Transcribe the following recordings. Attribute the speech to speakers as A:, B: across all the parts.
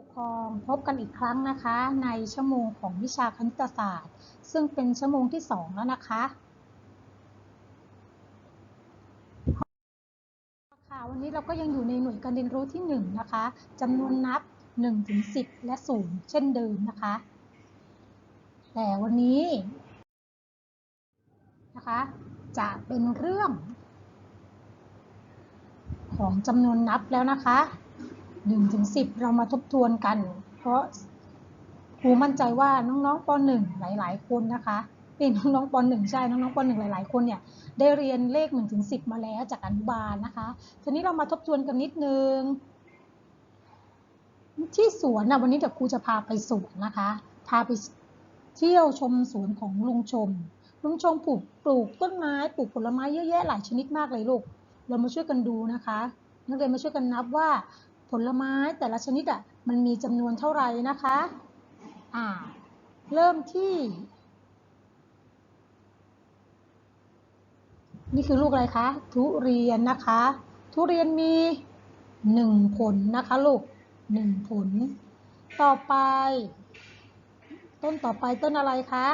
A: ปกครองพบกันอีกครั้งนะคะ ในชั่วโมงของวิชาคณิตศาสตร์ ซึ่งเป็นชั่วโมงที่สองแล้วนะคะค่ะวันนี้เราก็ยังอยู่ในหน่วยการเรียนรู้ที่หนึ่งนะคะจำนวนนับ 1 ถึง 10 และ 0 เช่นเดิมนะคะ แต่วันนี้นะคะจะเป็นเรื่อง ของจำนวนนับแล้วนะคะ 1ถึง10เรามาทบทวนกัน เพราะครูมั่นใจว่าน้องๆป .1 หลาย ๆ คนนะคะเป็นน้องๆป .1 ใช่ น้องๆป .1 หลาย ๆ คนเนี่ยได้เรียนเลข1ถึง10มาแล้วจากอนุบาลนะคะ ทีนี้เรามาทบทวนกันนิดนึง ที่สวนนะวันนี้เดี๋ยวครูจะพาไปสวนนะคะ พาไปเที่ยวชมสวนของลุงชม ลุงชมปลูกปลูกต้นไม้ปลูกผลไม้เยอะแยะหลายชนิดมากเลยลูก เรามาช่วยกันดูนะคะ นักเรียนมาช่วยกันนับว่า ลไม้แต่ละชนิดอะมันมีจำนวนเท่าไหร่นะคะอ่าเริ่มที่ นี่คือลูกอะไรคะ ทุเรียนนะคะ ทุเรียนมีหนึ่งผลนะคะลูกหนึ่งผล ต่อไป ต้นต่อไปต้นอะไรคะ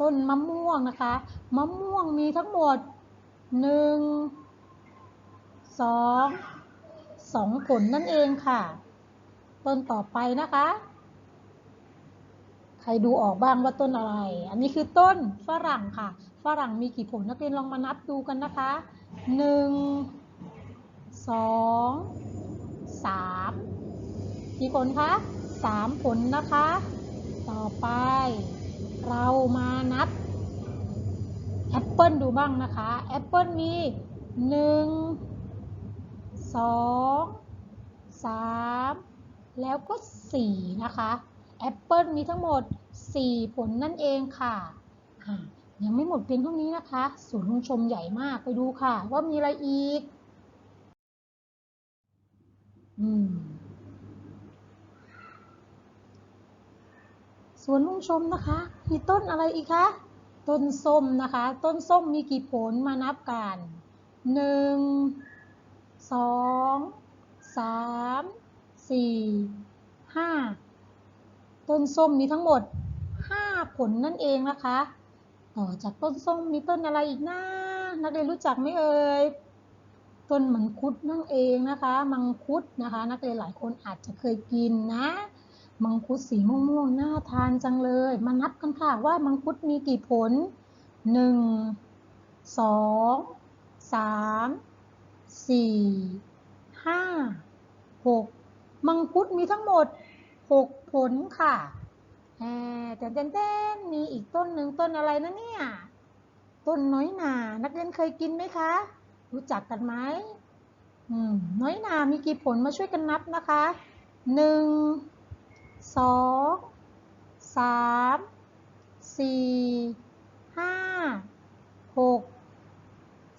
A: ต้นมะม่วงนะคะ มะม่วงมีทั้งหมดหนึ่งสอง สองผลนั่นเองค่ะ ต้นต่อไปนะคะ ใครดูออกบ้างว่าต้นอะไร อันนี้คือต้นฝรั่งค่ะ ฝรั่งมีกี่ผลนักเรียนลองมานับดูกันนะคะหนึ่งสองสามกี่ผลคะสามผลนะคะ ต่อไป เรามานับแอปเปิลดูบ้างนะคะ แอปเปิลมีหนึ่ง สองสามแล้วก็สี่นะคะแอปเปิลมีทั้งหมด 4 ผลนั่นเองค่ะอะยังไม่หมดเพียงเท่านี้นะคะศูนย์ลุงชมใหญ่มากไปดูค่ะ ว่ามีอะไรอีก อืมสวนลุงชมนะคะ มีต้นอะไรอีกคะต้นส้มนะคะ ต้นส้มมีกี่ผลมานับกันหนึ่ง สองสามสี่ห้าต้นส้มมีทั้งหมดห้าผลนั่นเองนะคะ ต่อจากต้นส้มมีต้นอะไรอีกนะนักเรียนรู้จักไหมเอ่ยต้นมังคุดนั่นเองนะคะ มังคุดนะคะ นักเรียนหลายคนอาจจะเคยกินนะ มังคุดสีม่วงๆน่าทานจังเลย มานับกันค่ะว่ามังคุดมีกี่ผลหนึ่งสองสาม สี่ห้าหกมังคุดมีทั้งหมดหกผลค่ะแหมแต่เต้นๆมีอีกต้นหนึ่งต้นอะไรนะเนี่ย ต้นน้อยหนา นักเรียนเคยกินไหมคะ รู้จักกันไหมอืมน้อยหนา มีกี่ผลมาช่วยกันนับนะคะหนึ่งสองสามสี่ห้าหก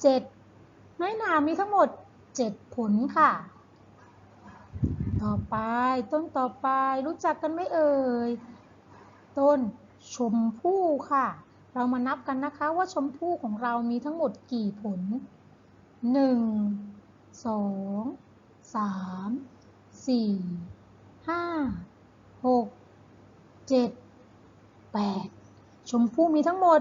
A: เจ็ด น้อยหนามีทั้งหมดเจ็ดผลค่ะ ต่อไปต้นต่อไปรู้จักกันไหมเอ่ย ต้นชมพู่ค่ะ เรามานับกันนะคะว่าชมพู่ของเรามีทั้งหมดกี่ผลหนึ่งสองสามสี่ห้าหกเจ็ดแปดชมพู่มีทั้งหมด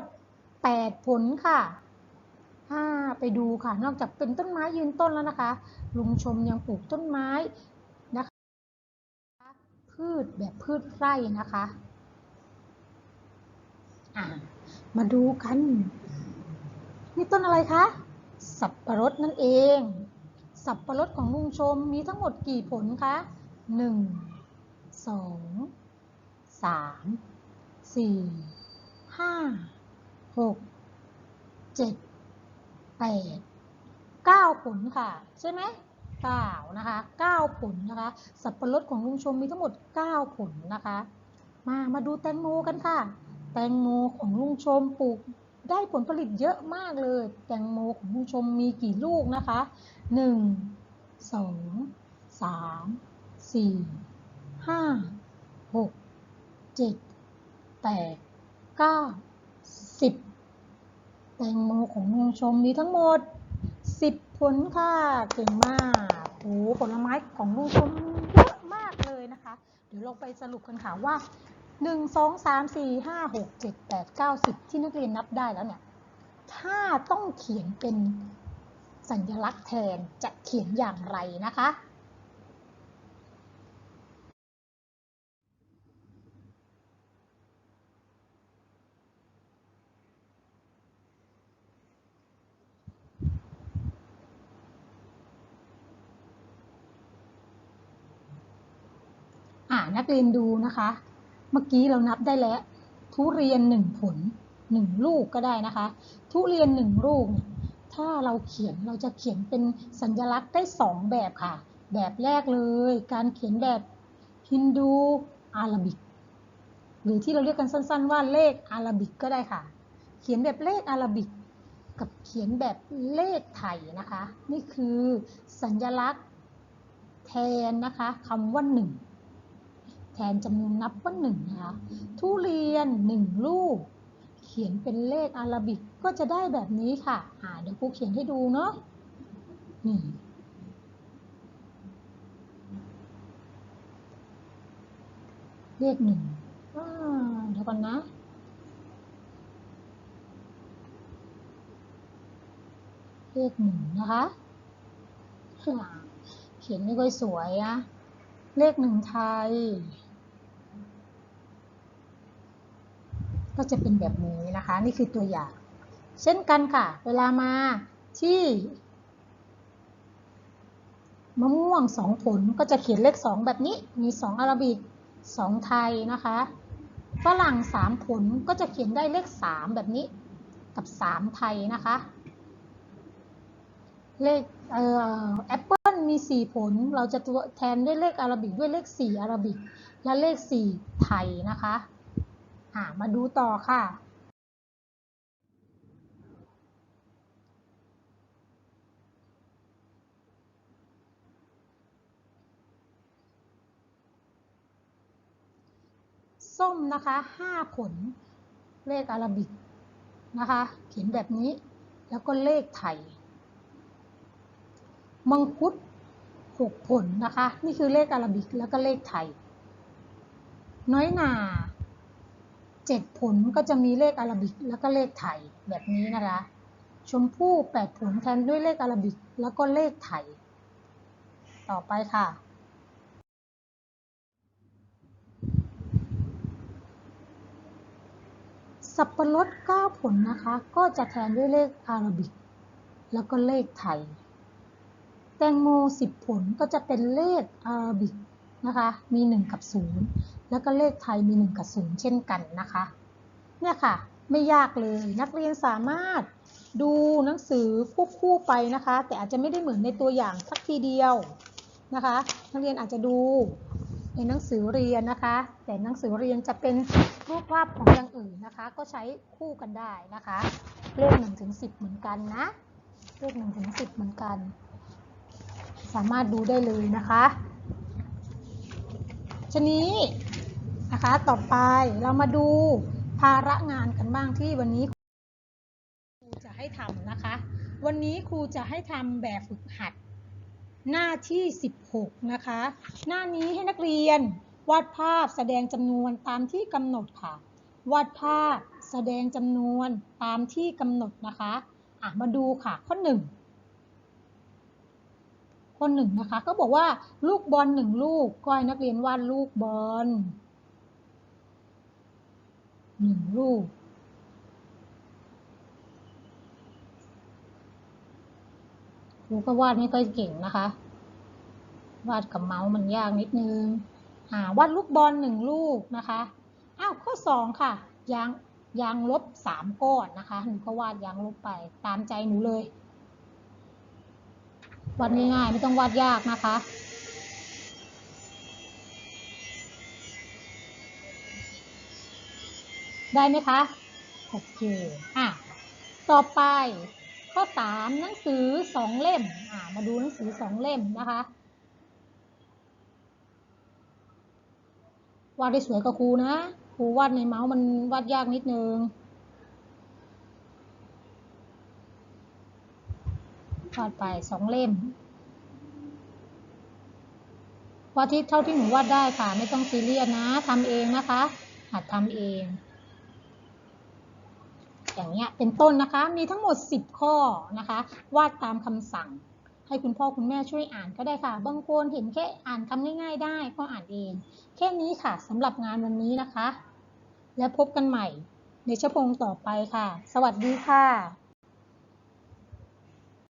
A: แปดผลค่ะ้าไปดูค่ะ นอกจากเป็นต้นไม้ยืนต้นแล้วนะคะ ลุงชมยังปลูกต้นไม้นะคะ พืชแบบพืชไร่นะคะอะมาดูกัน นี่ต้นอะไรคะ สับปะรดนั่นเอง สับปะรดของลุงชมมีทั้งหมดกี่ผลคะหนึ่งสองสามสี่ห้าหกเจ็ด แปดเก้าผลค่ะ ใช่ไหมเก้านะคะเก้าผลนะคะ สับปะรดของลุงชมมีทั้งหมดเก้าผลนะคะ มามาดูแตงโมกันค่ะ แตงโมของลุงชมปลูกได้ผลผลิตเยอะมากเลย แตงโมของลุงชมมีกี่ลูกนะคะหนึ่งสองสามสี่ห้าหกเจ็ดแปดเก้าสิบ แตงโมของลุงชมมีทั้งหมดสิบผลค่ะ เก่งมากโอ้ผลไม้ของลุงชมเยอะมากเลยนะคะ เดี๋ยวเราไปสรุปกันค่ะว่า 1 2 3 4 5 6 7 8 9 10 ที่นักเรียนนับได้แล้วเนี่ย ถ้าต้องเขียนเป็นสัญลักษณ์แทนจะเขียนอย่างไรนะคะ อ่า นักเรียนดูนะคะ เมื่อกี้เรานับได้แล้ว ทุเรียนหนึ่งผลหนึ่งลูกก็ได้นะคะ ทุเรียนหนึ่งลูก ถ้าเราเขียนเราจะเขียนเป็นสัญลักษณ์ได้สองแบบค่ะ แบบแรกเลย การเขียนแบบฮินดูอาราบิก หรือที่เราเรียกกันสั้น ๆ ว่าเลขอาราบิกก็ได้ค่ะ เขียนแบบเลขอาราบิก กับเขียนแบบเลขไทยนะคะ นี่คือสัญลักษณ์แทนนะคะคำว่าหนึ่ง นจำนวนนับว่าหนึ่งนะคะทุเรียนหนึ่งลูก เขียนเป็นเลขอาราบิกก็จะได้แบบนี้ค่ะอ่าเดี๋ยวครูเขียนให้ดูเนาะนี่เลขหนึ่งเดี๋ยวก่อนนะเลขหนึ่งนะคะเขียนไม่ค่อยสวยอะเลขหนึ่งไทย ก็จะเป็นแบบนี้นะคะ นี่คือตัวอย่าง เช่นกันค่ะ เวลามาที่มะม่วงสองผลก็จะเขียนเลขสองแบบนี้ มีสองอาราบิกสองไทยนะคะ ฝรั่งสามผลก็จะเขียนได้เลขสามแบบนี้ กับสามไทยนะคะ เลขเอ่อแอปเปิลมีสี่ผล เราจะตัวแทนด้วยเลขอาราบิกด้วยเลขสี่อาราบิก และเลขสี่ไทยนะคะ อ่ามาดูต่อค่ะ ส้มนะคะห้าผล เลขอารบิกนะคะ เขียนแบบนี้ แล้วก็เลขไทย มังคุดหกผลนะคะ นี่คือเลขอารบิกแล้วก็เลขไทย น้อยหนา เจ็ดผลก็จะมีเลขอาราบิกแล้วก็เลขไทยแบบนี้นะคะ ชมพู่แปดผลแทนด้วยเลขอาราบิกแล้วก็เลขไทย ต่อไปค่ะ สับปะรด 9 ผลนะคะ ก็จะแทนด้วยเลขอาราบิกแล้วก็เลขไทย แตงโม 10 ผลก็จะเป็นเลขอาราบิกนะคะ มี 1 กับ 0 แล้วก็เลขไทยมี 1 กับ 0 เช่นกันนะคะ เนี่ยค่ะ ไม่ยากเลย นักเรียนสามารถดูหนังสือควบคู่ไปนะคะ แต่อาจจะไม่ได้เหมือนในตัวอย่างสักทีเดียวนะคะ นักเรียนอาจจะดูในหนังสือเรียนนะคะ แต่หนังสือเรียนจะเป็นรูปภาพของอย่างอื่นนะคะ ก็ใช้คู่กันได้นะคะ เลข1ถึง10เหมือนกันนะ เลข1ถึง10เหมือนกัน สามารถดูได้เลยนะคะชนี้ นะคะ ต่อไปเรามาดูภาระงานกันบ้างที่วันนี้ครูจะให้ทำนะคะ วันนี้ครูจะให้ทำแบบฝึกหัด หน้าที่ 16 นะคะ หน้านี้ให้นักเรียนวาดภาพแสดงจำนวนตามที่กำหนดค่ะ วาดภาพแสดงจำนวนตามที่กำหนดนะคะอะมาดูค่ะ ข้อหนึ่งข้อหนึ่งนะคะ ก็บอกว่าลูกบอลหนึ่งลูกก็ให้นักเรียนวาดลูกบอล หนึ่งลูกครูก็วาดไม่ค่อยเก่งนะคะ วาดกับเมาส์มันยากนิดนึง อ่าวาดลูกบอลหนึ่งลูกนะคะ อ้าวข้อสองค่ะยางยางลบสามก้อนนะคะ หนูก็วาดยางลบไปตามใจหนูเลย วาดง่ายๆไม่ต้องวาดยากนะคะ ได้ไหมคะ โอเค อะ ต่อไป ข้อสามหนังสือสองเล่ม อ่า มาดูหนังสือสองเล่มนะคะ วาดได้สวยกว่าครูนะ ครูวาดในเมาส์มันวาดยากนิดนึง วาดไปสองเล่ม วาดที่เท่าที่หนูวาดได้ค่ะ ไม่ต้องซีเรียสนะ ทำเองนะคะ หัดทำเอง อย่างเงี้ยเป็นต้นนะคะ มีทั้งหมด 10 ข้อนะคะ วาดตามคำสั่ง ให้คุณพ่อคุณแม่ช่วยอ่านก็ได้ค่ะ บางคนเห็นแค่อ่านคำง่าย ๆ ได้ก็อ่านเอง แค่นี้ค่ะสำหรับงานวันนี้นะคะ แล้วพบกันใหม่ในชั่วโมงต่อไปค่ะ สวัสดีค่ะ